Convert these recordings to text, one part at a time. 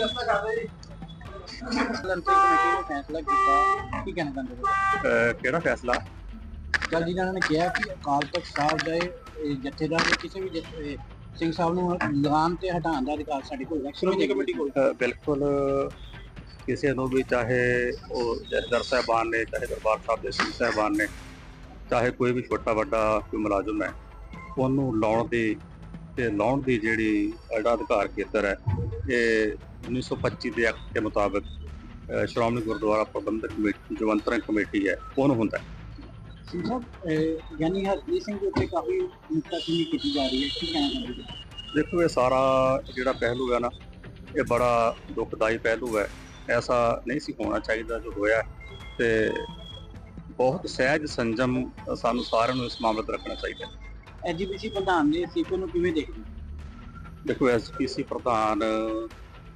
ਅੰਤਰਿਮ committee ਨੇ ਫੈਸਲਾ? ਕੀਤਾ ਕੀ ਕਹਿਣਾ ਚਾਹੁੰਦੇ ਹੋ ਅਹ ਕਿਹੜਾ ਫੈਸਲਾ ਕੱਲ ਜਿਨ੍ਹਾਂ ਨੇ ਕਿਹਾ ਕਿ ਅਕਾਲ ਤਖਤ ਸਾਹਿਬ ਦੇ ਇਹ ਜਥੇਦਾਰ ਨੇ ਕਿਸੇ ਵੀ ਜਥੇ- ਇਹ ਸਿੰਘ ਸਾਹਿਬ ਨੂੰ ਲਗਾਨ ਤੇ ਹਟਾਉਣ ਦਾ ਅਧਿਕਾਰ ਸਾਡੇ ਕੋਲ ਹੈ। ਸ਼੍ਰੋਮਣੀ ਕਮੇਟੀ ਕੋਲ। ਅਹ ਬਿਲਕੁਲ ਕਿਸੇ ਨੂੰ ਵੀ ਚਾਹੇ ਉਹ ਜਥੇਦਾਰ ਸਾਹਿਬਾਨ ਨੇ ਚਾਹੇ ਦਰਬਾਰ ਸਾਹਿਬ ਦੇ ਸਿੰਘ ਸਾਹਿਬਾਨ ਨੇ ਚਾਹੇ ਕੋਈ ਵੀ ਛੋਟਾ ਵੱਡਾ ਕੋਈ ਮੁਲਾਜ਼ਮ ਹੈ ਉਹਨੂੰ ਲਾਉਣ ਦੀ ਤੇ ਲਾਉਣ ਦੀ ਜਿਹੜੀ ਜਿਹੜਾ ਅਧਿਕਾਰ ਖੇਤਰ ਹੈ ਇਹ 1925 ਦੇ ਐਕਟ ਦੇ ਮੁਤਾਬਕ ਸ਼੍ਰੋਮਣੀ ਗੁਰਦੁਆਰਾ ਪ੍ਰਬੰਧਕ ਕਮੇਟੀ ਜੋ ਅੰਤਰਿਮ ਕਮੇਟੀ ਹੈ ਉਹਨੂੰ ਹੁੰਦਾ ਹੈ ਸਿੰਘ ਸਾਹਿਬ ਇਹ ਯਾਨੀ ਹਰਜੀਤ ਸਿੰਘ ਦੇ ਉੱਤੇ ਕਾਫੀ ਨੁਕਤਾਚੀਨੀ ਕੀਤੀ ਜਾ ਰਹੀ ਹੈ ਕੀ ਕਹਿਣਾ ਚਾਹੁੰਦੇ ਹੋ ਦੇਖੋ ਇਹ ਸਾਰਾ ਜਿਹੜਾ ਪਹਿਲੂ ਹੈ ਨਾ ਇਹ ਬੜਾ ਦੁਖਦਾਈ ਪਹਿਲੂ ਹੈ ਐਸਾ ਨਹੀਂ ਸੀ ਹੋਣਾ ਚਾਹੀਦਾ ਜੋ ਹੋਇਆ ਤੇ ਬਹੁਤ ਸਹਿਜ ਸੰਜਮ ਸਾਨੂੰ ਸਾਰਿਆਂ ਨੂੰ ਇਸ ਮਾਮਲੇ ਤੇ ਰੱਖਣਾ ਚਾਹੀਦਾ। ਐਜੀਪੀਸੀ ਪ੍ਰਧਾਨ ਨੇ ਸੀਪੀ ਨੂੰ ਕਿਵੇਂ ਦੇਖਦੇ? ਦੇਖੋ ਐਸਪੀਸੀ ਪ੍ਰਧਾਨ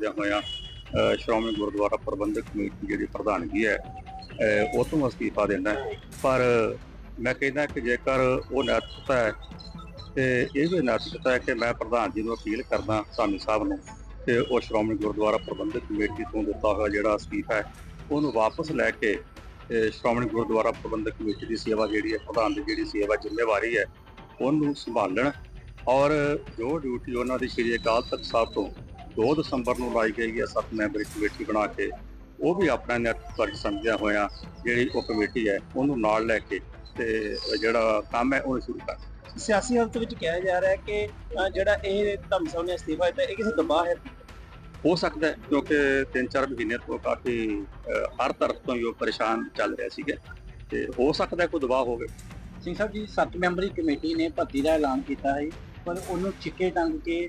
ਕਬੂਲਦਿਆਂ ਹੋਇਆਂ ਸ਼੍ਰੋਮਣੀ ਗੁਰਦੁਆਰਾ ਪ੍ਰਬੰਧਕ ਕਮੇਟੀ ਜਿਹੜੀ ਪ੍ਰਧਾਨਗੀ ਹੈ ਉਹ ਤੋਂ ਅਸਤੀਫਾ ਦੇਣਾ ਪਰ ਮੈਂ ਕਹਿੰਦਾ ਕਿ ਜੇਕਰ ਉਹ ਨੈਤਿਕਤਾ ਹੈ, ਤੇ ਇਹ ਵੀ ਨੈਤਿਕਤਾ ਹੈ ਕਿ ਮੈਂ ਪ੍ਰਧਾਨ ਜੀ ਨੂੰ ਅਪੀਲ ਕਰਦਾ ਸਾਮੀ ਸਾਹਿਬ ਨੂੰ, ਕਿ ਉਹ ਸ਼੍ਰੋਮਣੀ ਗੁਰਦੁਆਰਾ ਪ੍ਰਬੰਧਕ ਕਮੇਟੀ ਤੋਂ ਦਿੱਤਾ ਹੋਇਆ ਜਿਹੜਾ ਅਸਤੀਫਾ ਹੈ, ਉਹਨੂੰ ਵਾਪਸ ਲੈ ਕੇ ਸ਼੍ਰੋਮਣੀ ਗੁਰਦੁਆਰਾ ਪ੍ਰਬੰਧਕ ਕਮੇਟੀ ਦੀ ਸੇਵਾ ਜਿਹੜੀ ਹੈ, ਪ੍ਰਧਾਨ ਦੀ ਜਿਹੜੀ ਸੇਵਾ ਜ਼ਿੰਮੇਵਾਰੀ ਹੈ, ਉਹਨੂੰ ਸੰਭਾਲਣ। ਔਰ ਜੋ ਡਿਊਟੀ ਉਹਨਾਂ ਦੀ ਸ਼੍ਰੀ ਅਕਾਲ ਤਖਤ ਸਾਹਿਬ ਤੋਂ 2 ਦਸੰਬਰ ਨੂੰ ਲਾਈ ਗਈ ਹੈ ਸੱਤ ਮੈਂਬਰੀ ਕਮੇਟੀ ਬਣਾ ਕੇ। ਉਹ ਵੀ ਆਪਣਾ ਫਰਜ਼ ਸਮਝਿਆ ਹੋਇਆ ਜਿਹੜੀ ਉਹ ਕਮੇਟੀ ਹੈ ਉਹਨੂੰ ਨਾਲ ਲੈ ਕੇ ਤੇ ਜਿਹੜਾ ਕੰਮ ਹੈ ਉਹ ਸ਼ੁਰੂ ਕਰ ਸਿਆਸੀ ਹਾਲਤ ਵਿੱਚ ਕਿਹਾ ਜਾ ਰਿਹਾ ਹੈ ਕਿ ਜਿਹੜਾ ਇਹ ਧਰਮ ਸਾਹਿਬ ਨੇ ਅਸਤੀਫਾ ਦਿੱਤਾ ਇਹ ਕਿਸੇ ਦਬਾਅ ਹੈ? ਹੋ ਸਕਦਾ ਹੈ ਕਿਉਂਕਿ 3-4 ਮਹੀਨੇ ਤੋਂ ਕਾਫੀ ਹਰ ਤਰਫ ਤੋਂ ਹੀ ਉਹ ਪਰੇਸ਼ਾਨ ਚੱਲ ਰਿਹਾ ਸੀਗਾ। ਤੇ ਹੋ ਸਕਦਾ ਕੋਈ ਦਬਾਅ ਹੋਵੇ। ਸਿੰਘ ਸਾਹਿਬ ਜੀ ਸੱਤ ਮੈਂਬਰੀ ਕਮੇਟੀ ਨੇ ਭਰਤੀ ਦਾ ਐਲਾਨ ਕੀਤਾ ਹੈ ਪਰ ਉਹਨੂੰ ਚਿੱਕੇ ਟੰਗ ਕੇ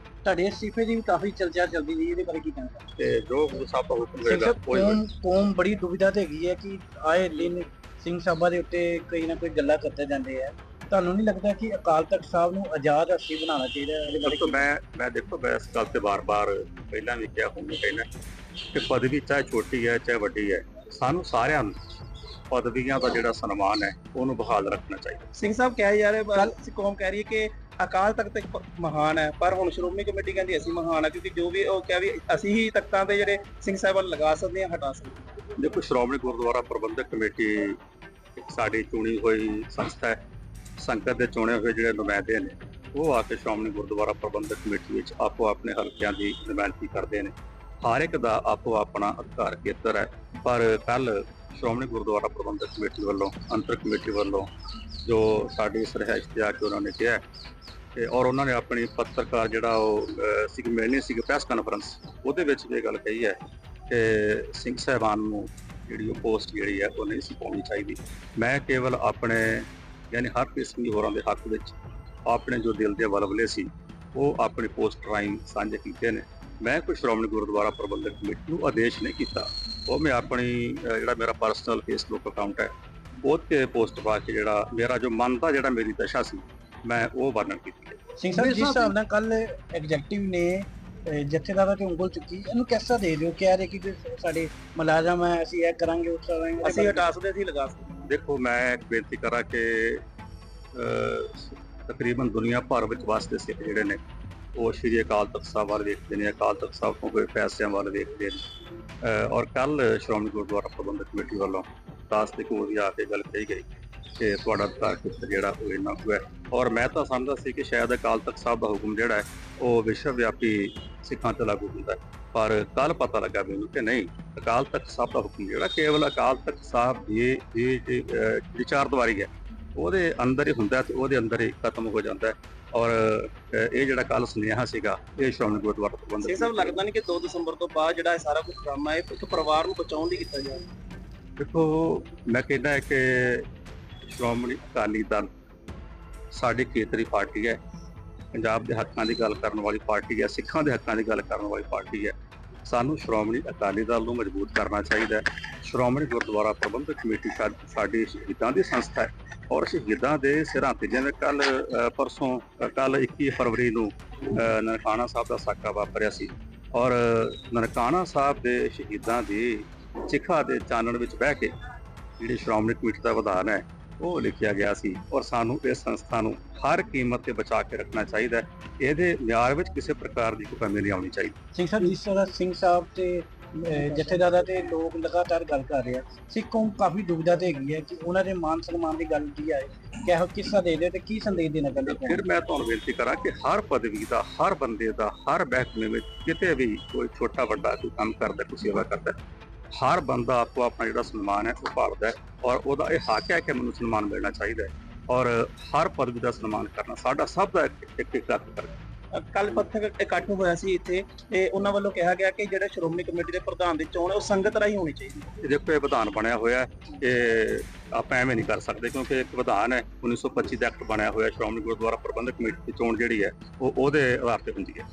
ਤੁਹਾਡੇ ਅਸਤੀਫੇ ਦੀ ਵੀ ਕਾਫੀ ਚਰਚਾ ਚੱਲਦੀ ਰਹੀ ਇਹਦੇ ਬਾਰੇ ਕੀ ਕਹਿਣਾ ਤੇ ਜੋ ਗੁਰੂ ਸਾਹਿਬ ਦਾ ਹੁਕਮ ਹੋਏਗਾ ਕੋਈ ਕੌਮ ਕੌਮ ਬੜੀ ਦੁਵਿਧਾ ਤੇ ਹੈਗੀ ਹੈ ਕਿ ਆਏ ਦਿਨ ਸਿੰਘ ਸਾਹਿਬਾਂ ਦੇ ਉੱਤੇ ਕੋਈ ਨਾ ਕੋਈ ਗੱਲਾਂ ਕਰਤੇ ਜਾਂਦੇ ਆ। ਤੁਹਾਨੂੰ ਨਹੀਂ ਲੱਗਦਾ ਕਿ ਅਕਾਲ ਤਖਤ ਸਾਹਿਬ ਨੂੰ ਆਜ਼ਾਦ ਹਸਤੀ ਬਣਾਉਣਾ ਚਾਹੀਦਾ ਹੈ? ਇਹਦੇ ਬਾਰੇ ਦੇਖੋ ਮੈਂ ਮੈਂ ਦੇਖੋ ਮੈਂ ਇਸ ਗੱਲ ਤੇ ਬਾਰ-ਬਾਰ ਪਹਿਲਾਂ ਵੀ ਕਿਹਾ ਹੁਣ ਵੀ ਕਹਿਣਾ ਕਿ ਪਦਵੀ ਚਾਹੇ ਛੋਟੀ ਹੈ ਚਾਹੇ ਵੱਡੀ ਹੈ ਸਾਨੂੰ ਸਾਰਿਆਂ ਨੂੰ ਪਦਵੀਆਂ ਦਾ ਜਿਹੜਾ ਸਨਮਾਨ ਹੈ ਉਹਨੂੰ ਬਹਾਲ ਰੱਖਣਾ ਚਾਹੀਦਾ। ਸਿੰਘ ਸਾਹਿਬ ਕਹਿ ਜਾ ਰਹੇ ਕੱਲ ਕੌਮ ਕਹਿ ਰਹੀ ਹੈ ਕਿ ਅਕਾਲ ਤਖਤ ਇੱਕ ਮਹਾਨ ਹੈ ਪਰ ਹੁਣ ਸ਼੍ਰੋਮਣੀ ਕਮੇਟੀ ਕਹਿੰਦੀ ਅਸੀਂ ਮਹਾਨ ਹੈ ਕਿਉਂਕਿ ਜੋ ਵੀ ਉਹ ਕਿਹਾ ਵੀ ਅਸੀਂ ਹੀ ਤਖਤਾਂ ਤੇ ਜਿਹੜੇ ਸਿੰਘ ਸਾਹਿਬਾਨ ਲਗਾ ਸਕਦੇ ਹਾਂ ਹਟਾ ਸਕਦੇ ਹਾਂ ਦੇਖੋ ਸ਼੍ਰੋਮਣੀ ਗੁਰਦੁਆਰਾ ਪ੍ਰਬੰਧਕ ਕਮੇਟੀ ਇੱਕ ਸਾਡੀ ਚੁਣੀ ਹੋਈ ਸੰਸਥਾ ਹੈ ਸੰਗਤ ਦੇ ਚੁਣੇ ਹੋਏ ਜਿਹੜੇ ਨੁਮਾਇੰਦੇ ਨੇ ਉਹ ਆ ਕੇ ਸ਼੍ਰੋਮਣੀ ਗੁਰਦੁਆਰਾ ਪ੍ਰਬੰਧਕ ਕਮੇਟੀ ਵਿੱਚ ਆਪੋ ਆਪਣੇ ਹਲਕਿਆਂ ਦੀ ਨੁਮਾਇੰਦਗੀ ਕਰਦੇ ਨੇ। ਹਰ ਇੱਕ ਦਾ ਆਪੋ ਆਪਣਾ ਅਧਿਕਾਰ ਖੇਤਰ ਹੈ ਪਰ ਕੱਲ ਸ਼੍ਰੋਮਣੀ ਗੁਰਦੁਆਰਾ ਪ੍ਰਬੰਧਕ ਕਮੇਟੀ ਵੱਲੋਂ ਅੰਤਰ ਕਮੇਟੀ ਵੱਲੋਂ ਜੋ ਸਾਡੀ ਸਰਹਾਇਸ਼ ਤੇ ਆ ਕੇ ਉਹਨਾਂ ਨੇ ਕਿਹਾ ਤੇ ਔਰ ਉਹਨਾਂ ਨੇ ਆਪਣੀ ਪੱਤਰਕਾਰ ਜਿਹੜਾ ਉਹ ਅਹ, ਮਿਲਣੀ ਸੀ ਪ੍ਰੈਸ ਕਾਨਫਰੰਸ ਉਹਦੇ ਵਿੱਚ ਵੀ ਇਹ ਗੱਲ ਕਹੀ ਹੈ ਕਿ ਸਿੰਘ ਸਾਹਿਬਾਨ ਨੂੰ ਜਿਹੜੀ ਉਹ ਪੋਸਟ ਜਿਹੜੀ ਹੈ ਉਹ ਨਹੀਂ ਸੀ ਪਾਉਣੀ ਚਾਹੀਦੀ। ਮੈਂ ਕੇਵਲ ਆਪਣੇ ਯਾਨੀ ਹਰਪ੍ਰੀਤ ਸਿੰਘ ਜੀ ਹੋਰਾਂ ਦੇ ਹੱਕ ਵਿੱਚ ਆਪਣੇ ਜੋ ਦਿਲ ਦੇ ਵਲਵਲੇ ਸੀ ਉਹ ਆਪਣੀ ਪੋਸਟ ਰਾਹੀਂ ਸਾਂਝੇ ਕੀਤੇ ਨੇ। ਮੈਂ ਕੋਈ ਸ਼੍ਰੋਮਣੀ ਗੁਰਦੁਆਰਾ ਪ੍ਰਬੰਧਕ ਕਮੇਟੀ ਨੂੰ ਆਦੇਸ਼ ਨਹੀਂ ਕੀਤਾ। ਉਹ ਮੈਂ ਆਪਣੀ ਜਿਹੜਾ ਮੇਰਾ ਪਰਸਨਲ ਫੇਸਬੁੱਕ ਅਕਾਊਂਟ ਹੈ ਉਹ ਤੇ ਪੋਸਟ ਪਾ ਕੇ ਜਿਹੜਾ ਮੇਰਾ ਜੋ ਮਨ ਦਾ ਜਿਹੜਾ ਮੇਰੀ ਦਸ਼ਾ ਸੀ ਮੈਂ ਉਹ ਵਰਣਨ ਕੀਤੀ ਸਿੰਘ ਸਾਹਿਬ ਜਿਸ ਹਿਸਾਬ ਨਾਲ ਕੱਲ ਐਗਜ਼ੈਕਟਿਵ ਨੇ ਜਥੇਦਾਰਾਂ ਤੇ ਉਂਗਲ ਚੁੱਕੀ ਇਹਨੂੰ ਕਿਸਾ ਦੇ ਦਿਓ ਕਹਿ ਰਹੇ ਕਿ ਸਾਡੇ ਮੁਲਾਜ਼ਮ ਹੈ ਅਸੀਂ ਇਹ ਕਰਾਂਗੇ ਉਹ ਕਰਾਂਗੇ। ਅਸੀਂ ਹਟਾ ਸਕਦੇ ਅਸੀਂ ਲਗਾ ਸਕਦੇ। ਦੇਖੋ ਮੈਂ ਇੱਕ ਬੇਨਤੀ ਕਰਾਂ ਕਿ ਤਕਰੀਬਨ ਦੁਨੀਆ ਭਰ ਵਿੱਚ ਵਸਦੇ ਸਿੱਖ ਜਿਹੜੇ ਨੇ ਉਹ ਸ਼੍ਰੀ ਅਕਾਲ ਤਖਤ ਸਾਹਿਬ ਵੱਲ ਵੇਖਦੇ ਨੇ ਅਕਾਲ ਤਖਤ ਸਾਹਿਬ ਤੋਂ ਕੋਈ ਪੈਸਿਆਂ ਵੱਲ ਵੇਖਦੇ ਨੇ। ਔਰ ਕੱਲ ਸ਼੍ਰੋਮਣੀ ਗੁਰਦੁਆਰਾ ਪ੍ਰਬੰਧਕ ਕਮੇਟੀ ਵੱਲੋਂ ਦਾਸ ਦੇ ਕੋਲ ਵੀ ਆ ਕੇ ਗੱਲ ਕਹੀ ਗਈ ਕਿ ਤੁਹਾਡਾ ਅਧਿਕਾਰ ਖੇਤਰ ਜਿਹੜਾ ਉਹ ਇੰਨਾ ਕੁ ਹੈ। ਔਰ ਮੈਂ ਤਾਂ ਸਮਝਦਾ ਸੀ ਕਿ ਸ਼ਾਇਦ ਅਕਾਲ ਤਖਤ ਸਾਹਿਬ ਦਾ ਹੁਕਮ ਜਿਹੜਾ ਹੈ ਉਹ ਵਿਸ਼ਵ ਵਿਆਪੀ ਸਿੱਖਾਂ ਤੇ ਲਾਗੂ ਹੁੰਦਾ ਪਰ ਕੱਲ ਪਤਾ ਲੱਗਾ ਮੈਨੂੰ ਕਿ ਨਹੀਂ ਅਕਾਲ ਤਖਤ ਸਾਹਿਬ ਦਾ ਹੁਕਮ ਜਿਹੜਾ ਕੇਵਲ ਅਕਾਲ ਤਖਤ ਸਾਹਿਬ ਦੀ ਇਹ ਦੀ, ਵਿਚਾਰ ਦੁਆਰੀ ਹੈ। ਉਹਦੇ ਅੰਦਰ ਹੀ ਹੁੰਦਾ ਹੈ ਤੇ ਉਹਦੇ ਅੰਦਰ ਹੀ ਖਤਮ ਹੋ ਜਾਂਦਾ ਔਰ ਇਹ ਜਿਹੜਾ ਕੱਲ ਸੁਨੇਹਾ ਸੀਗਾ ਇਹ ਸ਼੍ਰੋਮਣੀ ਗੁਰਦੁਆਰਾ ਪ੍ਰਬੰਧਕ ਸਿੰਘ ਸਾਹਿਬ ਲੱਗਦਾ ਨਹੀਂ ਕਿ 2 ਦਸੰਬਰ ਤੋਂ ਬਾਅਦ ਜਿਹੜਾ ਇਹ ਸਾਰਾ ਕੁਝ ਡਰਾਮਾ ਹੈ ਇੱਕ ਪਰਿਵਾਰ ਨੂੰ ਬਚਾਉਣ ਲਈ ਕੀਤਾ ਜਾ ਰਿਹਾ ਦੇਖੋ ਮੈਂ ਕਹਿੰਦਾ ਹੈ ਕਿ ਸ਼੍ਰੋਮਣੀ ਅਕਾਲੀ ਦਲ ਸਾਡੀ ਖੇਤਰੀ ਪਾਰਟੀ ਹੈ ਪੰਜਾਬ ਦੇ ਹੱਕਾਂ ਦੀ ਗੱਲ ਕਰਨ ਵਾਲੀ ਪਾਰਟੀ ਹੈ ਸਿੱਖਾਂ ਦੇ ਹੱਕਾਂ ਦੀ ਗੱਲ ਕਰਨ ਵਾਲੀ ਪਾਰਟੀ ਹੈ। ਸਾਨੂੰ ਸ਼੍ਰੋਮਣੀ ਅਕਾਲੀ ਦਲ ਨੂੰ ਮਜ਼ਬੂਤ ਕਰਨਾ ਚਾਹੀਦਾ ਹੈ। ਸ਼੍ਰੋਮਣੀ ਗੁਰਦੁਆਰਾ ਪ੍ਰਬੰਧਕ ਕਮੇਟੀ ਸਾਡੀ ਸ਼ਹੀਦਾਂ ਦੀ ਸੰਸਥਾ ਹੈ ਔਰ ਸ਼ਹੀਦਾਂ ਦੇ ਸਿਰਾਂ ਤੇ, ਜਿਵੇਂ ਕੱਲ ਪਰਸੋਂ ਕੱਲ 21 ਫਰਵਰੀ ਨੂੰ ਨਨਕਾਣਾ ਸਾਹਿਬ ਦਾ ਸਾਕਾ ਵਾਪਰਿਆ ਸੀ। ਔਰ ਨਨਕਾਣਾ ਸਾਹਿਬ ਦੇ ਸ਼ਹੀਦਾਂ ਦੀ ਸਿੱਖਾਂ ਦੇ ਚਾਨਣ ਵਿੱਚ ਬਹਿ ਕੇ ਜਿਹੜੀ ਸ਼੍ਰੋਮਣੀ ਕਮੇਟੀ ਦਾ ਵਿਧਾਨ ਹੈ, ਉਹ ਲਿਖਿਆ ਗਿਆ ਸੀ। ਔਰ ਸਾਨੂੰ ਇਸ ਸੰਸਥਾ ਨੂੰ ਹਰ ਕੀਮਤ ਤੇ ਬਚਾ ਕੇ ਰੱਖਣਾ ਚਾਹੀਦਾ ਹੈ। ਇਹਦੇ ਮਿਆਰ ਵਿੱਚ ਕਿਸੇ ਪ੍ਰਕਾਰ ਦੀ ਕੋਈ ਕਮੀ ਨਹੀਂ ਆਉਣੀ ਚਾਹੀਦੀ। ਸਿੰਘ ਸਾਹਿਬ, ਜਿਸ ਤਰ੍ਹਾਂ ਸਿੰਘ ਸਾਹਿਬ ਤੇ ਜਥੇਦਾਰਾਂ ਤੇ ਲੋਕ ਲਗਾਤਾਰ ਗੱਲ ਕਰ ਰਹੇ ਆ। ਸਿੱਖ ਕੌਮ ਕਾਫੀ ਦੁਬਿਧਾ ਤੇ ਹੈਗੀ ਹੈ ਕਿ ਉਹਨਾਂ ਦੇ ਮਾਨ ਸਨਮਾਨ ਦੀ ਗੱਲ ਕੀ ਆਏ ਕਿਹੋ ਕਿਸਾ ਦੇ ਦੇ ਤੇ ਕੀ ਸੰਦੇਸ਼ ਦੇਣਾ ਚਾਹੁੰਦੇ ਹੋ? ਫਿਰ ਮੈਂ ਤੁਹਾਨੂੰ ਬੇਨਤੀ ਕਰਾਂ ਕਿ ਹਰ ਪਦਵੀ ਦਾ, ਹਰ ਬੰਦੇ ਦਾ, ਹਰ ਮਹਿਕਮੇ ਵਿੱਚ ਕਿਤੇ ਵੀ ਕੋਈ ਛੋਟਾ ਵੱਡਾ ਕੋਈ ਕੰਮ ਕਰਦਾ, ਕੋਈ ਸੇਵਾ ਕਰਦਾ, ਹਰ ਬੰਦਾ ਆਪੋ ਆਪਣਾ ਜਿਹੜਾ ਸਨਮਾਨ ਹੈ ਉਹ ਭਾਲਦਾ ਔਰ ਉਹਦਾ ਇਹ ਹੱਕ ਹੈ ਕਿ ਮੈਨੂੰ ਸਨਮਾਨ ਮਿਲਣਾ ਚਾਹੀਦਾ ਹੈ ਔਰ ਹਰ ਪਦਵੀ ਦਾ ਸਨਮਾਨ ਕਰਨਾ ਸਾਡਾ ਸਭ ਦਾ ਇੱਕ ਇੱਕ ਹੱਕ ਹੈ। ਕੱਲ ਪੱਥਰ ਇਕੱਠ ਹੋਇਆ ਸੀ ਇੱਥੇ ਤੇ ਉਹਨਾਂ ਵੱਲੋਂ ਕਿਹਾ ਗਿਆ ਕਿ ਜਿਹੜਾ ਸ਼੍ਰੋਮਣੀ ਕਮੇਟੀ ਦੇ ਪ੍ਰਧਾਨ ਦੀ ਚੋਣ ਹੈ, ਉਹ ਸੰਗਤ ਰਾਹੀਂ ਹੋਣੀ ਚਾਹੀਦੀ ਹੈ। ਇਹ ਦੇਖੋ ਇਹ ਵਿਧਾਨ ਬਣਿਆ ਹੋਇਆ ਹੈ ਇਹ ਆਪਾਂ ਐਵੇਂ ਨਹੀਂ ਕਰ ਸਕਦੇ ਕਿਉਂਕਿ ਇੱਕ ਵਿਧਾਨ ਹੈ 1925 ਦਾ ਐਕਟ ਬਣਿਆ ਹੋਇਆ, ਸ਼੍ਰੋਮਣੀ ਗੁਰਦੁਆਰਾ ਪ੍ਰਬੰਧਕ ਕਮੇਟੀ ਦੀ ਚੋਣ ਜਿਹੜੀ ਹੈ, ਉਹ ਉਹਦੇ ਆਧਾਰ ਤੇ ਹੁੰਦੀ ਹੈ।